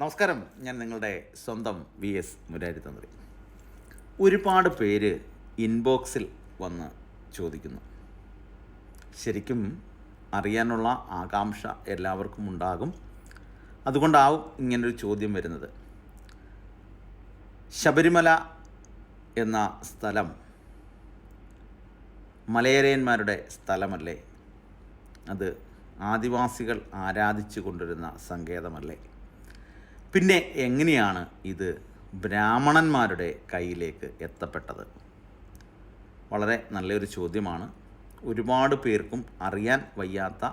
നമസ്കാരം. ഞാൻ നിങ്ങളുടെ സ്വന്തം വി എസ് മുരാരി തന്ത്രി. ഒരുപാട് പേര് ഇൻബോക്സിൽ വന്ന് ചോദിക്കുന്നു. ശരിക്കും അറിയാനുള്ള ആകാംക്ഷ എല്ലാവർക്കും ഉണ്ടാകും. അതുകൊണ്ടാവും ഇങ്ങനൊരു ചോദ്യം വരുന്നത്. ശബരിമല എന്ന സ്ഥലം മലയരയന്മാരുടെ സ്ഥലമല്ലേ? അത് ആദിവാസികൾ ആരാധിച്ചു കൊണ്ടിരുന്ന സങ്കേതമല്ലേ? പിന്നെ എങ്ങനെയാണ് ഇത് ബ്രാഹ്മണന്മാരുടെ കയ്യിലേക്ക് എത്തപ്പെട്ടത്? വളരെ നല്ലൊരു ചോദ്യമാണ്. ഒരുപാട് പേർക്കും അറിയാൻ വയ്യാത്ത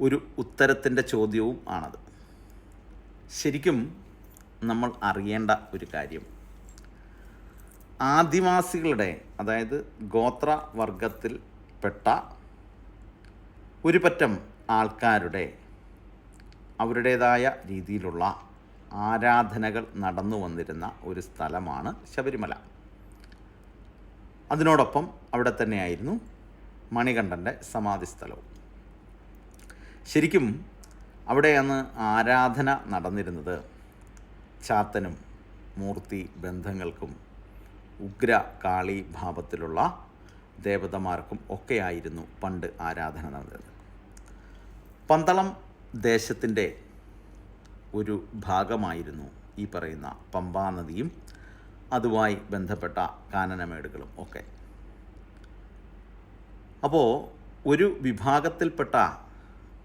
ഒരു ഉത്തരത്തിന്റെ ചോദ്യവും ആണത്. ശരിക്കും നമ്മൾ അറിയേണ്ട ഒരു കാര്യം. ആദിവാസികളുടെ അതായത് ഗോത്രവർഗത്തിൽപ്പെട്ട ഒരു പറ്റം ആൾക്കാരുടെ അവരുടേതായ രീതിയിലുള്ള ആരാധനകൾ നടന്നു വന്നിരുന്ന ഒരു സ്ഥലമാണ് ശബരിമല. അതിനോടൊപ്പം അവിടെ തന്നെയായിരുന്നു മണികണ്ഠന്റെ സമാധി സ്ഥലവും ശരിക്കും അവിടെ അന്ന് ആരാധന നടന്നിരുന്നത് ചാത്തനും മൂർത്തി ബന്ധങ്ങൾക്കും ഉഗ്ര കാളി ഭാവത്തിലുള്ള ദേവതമാർക്കും ഒക്കെയായിരുന്നു പണ്ട് ആരാധന നടന്നത്. പന്തളം ദേശത്തിന്റെ ഒരു ഭാഗമായിരുന്നു ഈ പറയുന്ന പമ്പാ നദിയും അതുമായി ബന്ധപ്പെട്ട കാനനമേടുകളും ഒക്കെ. അപ്പോൾ ഒരു വിഭാഗത്തിൽപ്പെട്ട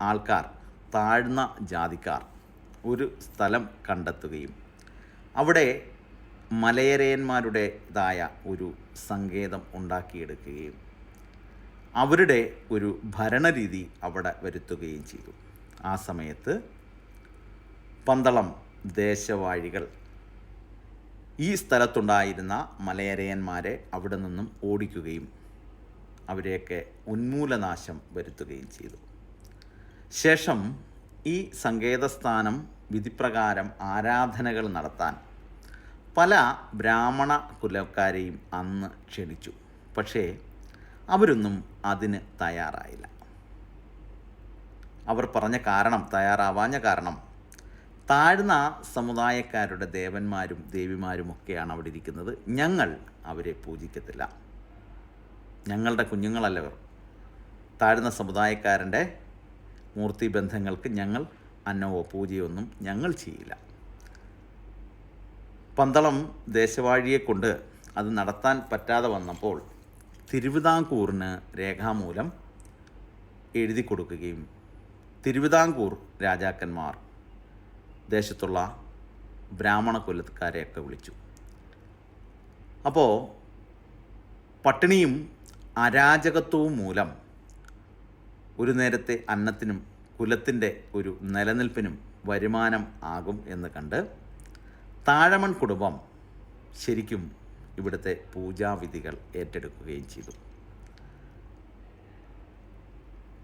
ആൾക്കാർ താഴ്ന്ന ജാതിക്കാർ ഒരു സ്ഥലം കണ്ടെത്തുകയും അവിടെ മലയരയന്മാരുടേതായ ഒരു സങ്കേതം ഉണ്ടാക്കിയെടുക്കുകയും അവരുടെ ഒരു ഭരണരീതി അവിടെ വരുത്തുകയും ചെയ്തു. ആ സമയത്ത് പന്തളം ദേശവാഴികൾ ഈ സ്ഥലത്തുണ്ടായിരുന്ന മലയരയന്മാരെ അവിടെ നിന്നും ഓടിക്കുകയും അവരെയൊക്കെ ഉന്മൂലനാശം വരുത്തുകയും ചെയ്തു. ശേഷം ഈ സങ്കേതസ്ഥാനം വിധിപ്രകാരം ആരാധനകൾ നടത്താൻ പല ബ്രാഹ്മണ കുലക്കാരെയും അന്ന് ക്ഷണിച്ചു. പക്ഷേ അവരൊന്നും അതിന് തയ്യാറായില്ല. അവർ പറഞ്ഞ കാരണം തയ്യാറാവാഞ്ഞ കാരണം. താഴ്ന്ന സമുദായക്കാരുടെ ദേവന്മാരും ദേവിമാരും ഒക്കെയാണ് അവിടെ ഇരിക്കുന്നത്. ഞങ്ങൾ അവരെ പൂജിക്കത്തില്ല. ഞങ്ങളുടെ കുഞ്ഞുങ്ങളല്ലവർ താഴ്ന്ന സമുദായക്കാരന്റെ മൂർത്തി ബന്ധങ്ങൾക്ക് ഞങ്ങൾ അന്നവോ പൂജയൊന്നും ഞങ്ങൾ ചെയ്യില്ല. പന്തളം ദേശവാഴിയെക്കൊണ്ട് അത് നടത്താൻ പറ്റാതെ വന്നപ്പോൾ തിരുവിതാംകൂറിന് രേഖാമൂലം എഴുതി കൊടുക്കുകയും തിരുവിതാംകൂർ രാജാക്കന്മാർ ദേശത്തുള്ള ബ്രാഹ്മണ കുലക്കാരെയൊക്കെ വിളിച്ചു. അപ്പോൾ പട്ടിണിയും അരാജകത്വവും മൂലം ഒരു നേരത്തെ അന്നത്തിനും കുലത്തിന്റെ ഒരു നിലനിൽപ്പിനും വരുമാനം ആകും എന്ന് കണ്ട് താഴമൺ കുടുംബം ശരിക്കും ഇവിടുത്തെ പൂജാവിധികൾ ഏറ്റെടുക്കുകയും ചെയ്തു.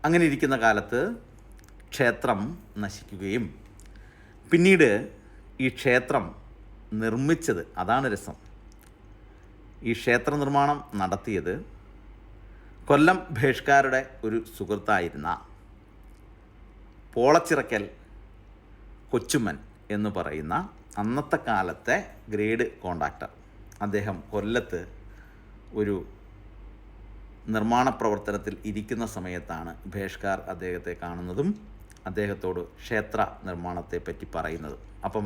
അങ്ങനെ ഇരിക്കുന്ന കാലത്ത് ക്ഷേത്രം നശിക്കുകയും. പിന്നീട് ഈ ക്ഷേത്രം നിർമ്മിച്ചത് അതാണ് രസം. ഈ ക്ഷേത്ര നിർമ്മാണം നടത്തിയത് കൊല്ലം ഭേഷ്കാരുടെ ഒരു സുഹൃത്തായിരുന്ന പോളച്ചിറക്കൽ കൊച്ചുമൻ എന്ന് പറയുന്ന അന്നത്തെ കാലത്തെ ഗ്രേഡ് കോണ്ടാക്ടർ അദ്ദേഹം കൊല്ലത്ത് ഒരു നിർമ്മാണ പ്രവർത്തനത്തിൽ ഇരിക്കുന്ന സമയത്താണ് ഭേഷ്കാർ അദ്ദേഹത്തെ കാണുന്നതും അദ്ദേഹത്തോട് ക്ഷേത്ര നിർമ്മാണത്തെ പറ്റി പറയുന്നതും. അപ്പം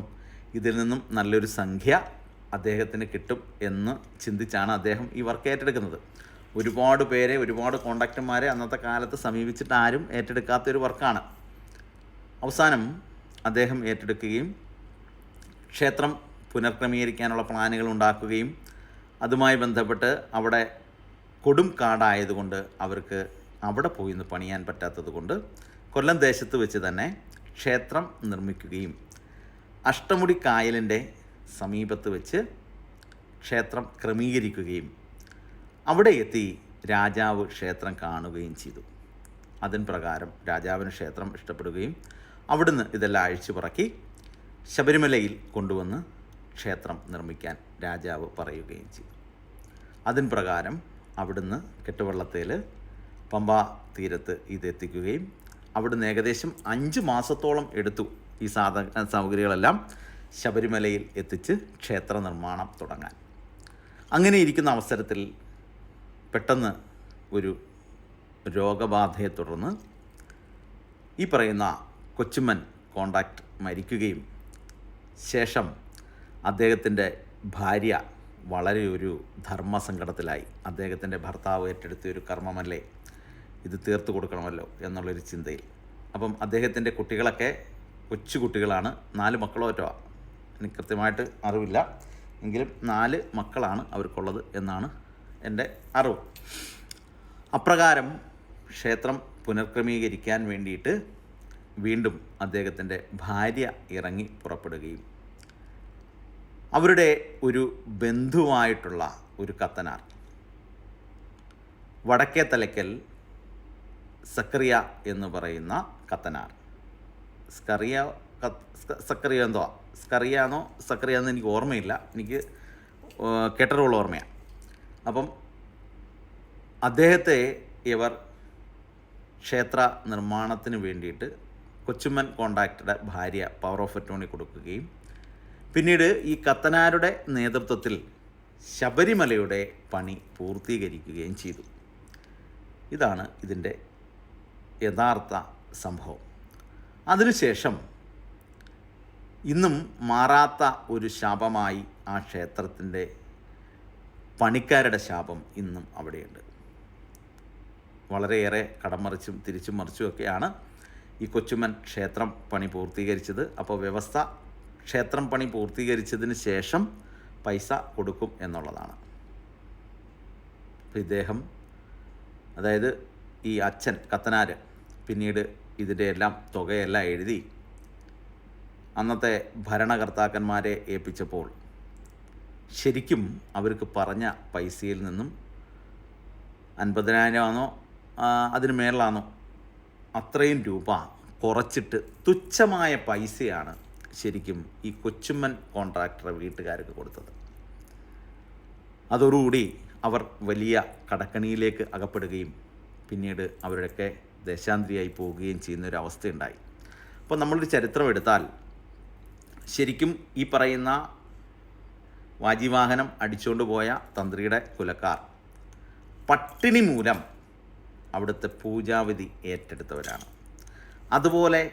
ഇതിൽ നിന്നും നല്ലൊരു സംഖ്യ അദ്ദേഹത്തിന് കിട്ടും എന്ന് ചിന്തിച്ചാണ് അദ്ദേഹം ഈ വർക്ക് ഏറ്റെടുക്കുന്നത്. ഒരുപാട് പേരെ ഒരുപാട് കോണ്ടാക്ടർമാരെ അന്നത്തെ കാലത്ത് സമീപിച്ചിട്ട് ആരും ഏറ്റെടുക്കാത്തൊരു വർക്കാണ്. അവസാനം അദ്ദേഹം ഏറ്റെടുക്കുകയും ക്ഷേത്രം പുനർക്രമീകരിക്കാനുള്ള പ്ലാനുകൾ ഉണ്ടാക്കുകയും അതുമായി ബന്ധപ്പെട്ട് അവിടെ കൊടും കാടായതുകൊണ്ട് അവർക്ക് അവിടെ പോയി പണിയാൻ പറ്റാത്തത് കൊണ്ട് കൊല്ലം ദേശത്ത് വെച്ച് തന്നെ ക്ഷേത്രം നിർമ്മിക്കുകയും അഷ്ടമുടി കായലിന്റെ സമീപത്ത് വെച്ച് ക്ഷേത്രം ക്രമീകരിക്കുകയും അവിടെ എത്തി രാജാവ് ക്ഷേത്രം കാണുകയും ചെയ്തു. അതിൻ പ്രകാരം രാജാവിന് ക്ഷേത്രം ഇഷ്ടപ്പെടുകയും അവിടുന്ന് ഇതെല്ലാം അഴിച്ചു പറക്കി ശബരിമലയിൽ കൊണ്ടുവന്ന് ക്ഷേത്രം നിർമ്മിക്കാൻ രാജാവ് പറയുകയും ചെയ്തു. അതിൻ പ്രകാരം അവിടുന്ന് കെട്ടുവള്ളത്തേൽ പമ്പാ തീരത്ത് ഇതെത്തിക്കുകയും അവിടുന്ന് ഏകദേശം അഞ്ച് മാസത്തോളം എടുത്തു ഈ സാധ സാമഗ്രികളെല്ലാം ശബരിമലയിൽ എത്തിച്ച് ക്ഷേത്ര നിർമ്മാണം തുടങ്ങാൻ. അങ്ങനെ ഇരിക്കുന്ന അവസരത്തിൽ പെട്ടെന്ന് ഒരു രോഗബാധയെ തുടർന്ന് ഈ പറയുന്ന കൊച്ചുമ്മൻ കോണ്ടാക്ട് മരിക്കുകയും ശേഷം അദ്ദേഹത്തിന്റെ ഭാര്യ വളരെ ഒരു ധർമ്മസങ്കടത്തിലായി. അദ്ദേഹത്തിന്റെ ഭർത്താവ് ഏറ്റെടുത്ത ഒരു കർമ്മമല്ലേ? ഇത് തീർത്ത് കൊടുക്കണമല്ലോ എന്നുള്ളൊരു ചിന്തയിൽ. അപ്പം അദ്ദേഹത്തിന്റെ കുട്ടികളൊക്കെ കൊച്ചുകുട്ടികളാണ് നാല് മക്കളോ ഒറ്റോ എനിക്ക് കൃത്യമായിട്ട് അറിവില്ല. എങ്കിലും നാല് മക്കളാണ് അവർക്കുള്ളത് എന്നാണ് എന്റെ അറിവ്. അപ്രകാരം ക്ഷേത്രം പുനർക്രമീകരിക്കാൻ വേണ്ടിയിട്ട് വീണ്ടും അദ്ദേഹത്തിന്റെ ഭാര്യ ഇറങ്ങി പുറപ്പെടുകയും അവരുടെ ഒരു ബന്ധുവായിട്ടുള്ള ഒരു കത്തനാർ വടക്കേ തലയ്ക്കൽ സക്കറിയ എന്ന് പറയുന്ന കത്തനാർ. സ്കറിയ സക്രിയ എന്തോ സ്കറിയ എന്നോ സക്കറിയ എന്ന് എനിക്ക് ഓർമ്മയില്ല. എനിക്ക് കെട്ടറുള്ള ഓർമ്മയാണ് അപ്പം അദ്ദേഹത്തെ ഇവർ ക്ഷേത്ര നിർമ്മാണത്തിന് വേണ്ടിയിട്ട് കൊച്ചുമ്മൻ കോണ്ടാക്ടറുടെ ഭാര്യ പവർ ഓഫ് അറ്റോണി കൊടുക്കുകയും പിന്നീട് ഈ കത്തനാരുടെ നേതൃത്വത്തിൽ ശബരിമലയുടെ പണി പൂർത്തീകരിക്കുകയും ചെയ്തു. ഇതാണ് ഇതിന്റെ യഥാർത്ഥ സംഭവം. അതിനുശേഷം ഇന്നും മാറാത്ത ഒരു ശാപമായി ആ ക്ഷേത്രത്തിന്റെ പണിക്കാരുടെ ശാപം ഇന്നും അവിടെയുണ്ട്. വളരെയേറെ കടമറിച്ചും തിരിച്ചും മറിച്ചുമൊക്കെയാണ് ഈ കൊച്ചുമൻ ക്ഷേത്രം പണി പൂർത്തീകരിച്ചത്. അപ്പോൾ വ്യവസ്ഥ ക്ഷേത്രം പണി പൂർത്തീകരിച്ചതിന് ശേഷം പൈസ കൊടുക്കും എന്നുള്ളതാണ്. അപ്പോൾ ഇദ്ദേഹം അതായത് ഈ അച്ഛൻ കത്തനാർ പിന്നീട് ഇതിന്റെ എല്ലാം തുകയെല്ലാം എഴുതി അന്നത്തെ ഭരണകർത്താക്കന്മാരെ ഏൽപ്പിച്ചപ്പോൾ ശരിക്കും അവർക്ക് പറഞ്ഞ പൈസയിൽ നിന്നും അൻപതിനായിരമാണോ അതിന് മേളിലാണോ അത്രയും രൂപ കുറച്ചിട്ട് തുച്ഛമായ പൈസയാണ് ശരിക്കും ഈ കൊച്ചുമ്മൻ കോൺട്രാക്ടറെ വീട്ടുകാർക്ക് കൊടുത്തത്. അതോടുകൂടി അവർ വലിയ കടക്കണിയിലേക്ക് അകപ്പെടുകയും പിന്നീട് അവരുടെയൊക്കെ ദേശാന്തരിയായി പോവുകയും ചെയ്യുന്ന ഒരു അവസ്ഥയുണ്ടായി അപ്പോൾ നമ്മളൊരു ചരിത്രം എടുത്താൽ ശരിക്കും ഈ പറയുന്ന വാജിവാഹനം അടിച്ചുകൊണ്ട് പോയ തന്ത്രിയുടെ കുലക്കാർ പട്ടിണി മൂലം അവിടുത്തെ പൂജാവിധി ഏറ്റെടുത്തവരാണ്. അതുപോലെ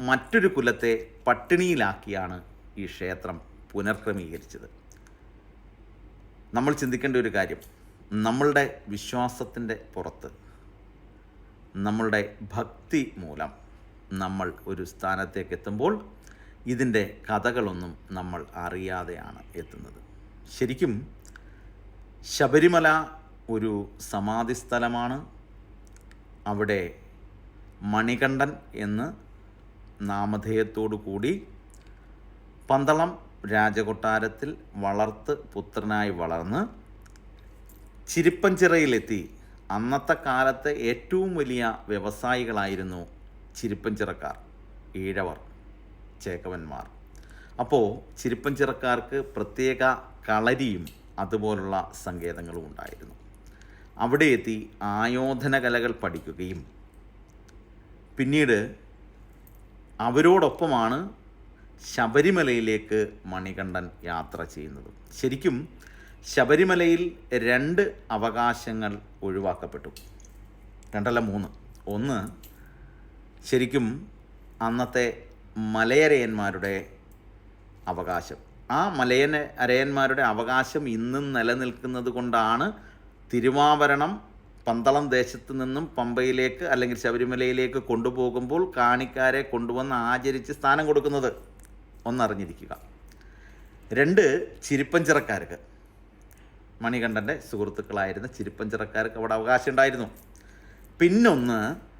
മറ്റൊരു കുലത്തെ പട്ടിണിയിലാക്കിയാണ് ഈ ക്ഷേത്രം പുനർക്രമീകരിച്ചത്. നമ്മൾ ചിന്തിക്കേണ്ട ഒരു കാര്യം നമ്മളുടെ വിശ്വാസത്തിന്റെ പുറത്ത് നമ്മളുടെ ഭക്തി മൂലം നമ്മൾ ഒരു സ്ഥാനത്തേക്ക് എത്തുമ്പോൾ ഇതിന്റെ കഥകളൊന്നും നമ്മൾ അറിയാതെയാണ് എത്തുന്നത്. ശരിക്കും ശബരിമല ഒരു സമാധി സ്ഥലമാണ്. അവിടെ മണികണ്ഠൻ എന്ന് നാമധേയത്തോടു കൂടി പന്തളം രാജകൊട്ടാരത്തിൽ വളർത്ത് പുത്രനായി വളർന്ന് ചിരിപ്പഞ്ചിറയിലെത്തി അന്നത്തെ കാലത്തെ ഏറ്റവും വലിയ വ്യവസായികളായിരുന്നു ചിരിപ്പഞ്ചിറക്കാർ ഈഴവർ ചേക്കവന്മാർ. അപ്പോൾ ചിരിപ്പഞ്ചിറക്കാർക്ക് പ്രത്യേക കളരിയും അതുപോലുള്ള സങ്കേതങ്ങളും ഉണ്ടായിരുന്നു. അവിടെ എത്തി ആയോധന കലകൾ പഠിക്കുകയും പിന്നീട് അവരോടൊപ്പമാണ് ശബരിമലയിലേക്ക് മണികണ്ഠൻ യാത്ര ചെയ്യുന്നത്. ശരിക്കും ശബരിമലയിൽ രണ്ട് അവകാശങ്ങൾ ഒഴിവാക്കപ്പെട്ടു. രണ്ടല്ല മൂന്ന്. ഒന്ന് ശരിക്കും അന്നത്തെ മലയരയന്മാരുടെ അവകാശം. ആ മലയന അരയന്മാരുടെ അവകാശം ഇന്നും നിലനിൽക്കുന്നത് കൊണ്ടാണ് തിരുവാഭരണം പന്തളം ദേശത്ത് നിന്നും പമ്പയിലേക്ക് അല്ലെങ്കിൽ ശബരിമലയിലേക്ക് കൊണ്ടുപോകുമ്പോൾ കാണിക്കാരെ കൊണ്ടുവന്ന് ആചരിച്ച് സ്ഥാനം കൊടുക്കുന്നത്. ഒന്നറിഞ്ഞിരിക്കുക. രണ്ട് ചിരിപ്പഞ്ചിറക്കാർക്ക് മണികണ്ഠന്റെ സുഹൃത്തുക്കളായിരുന്ന ചിരിപ്പഞ്ചിറക്കാർക്ക് അവിടെ അവകാശം ഉണ്ടായിരുന്നു. പിന്നൊന്ന്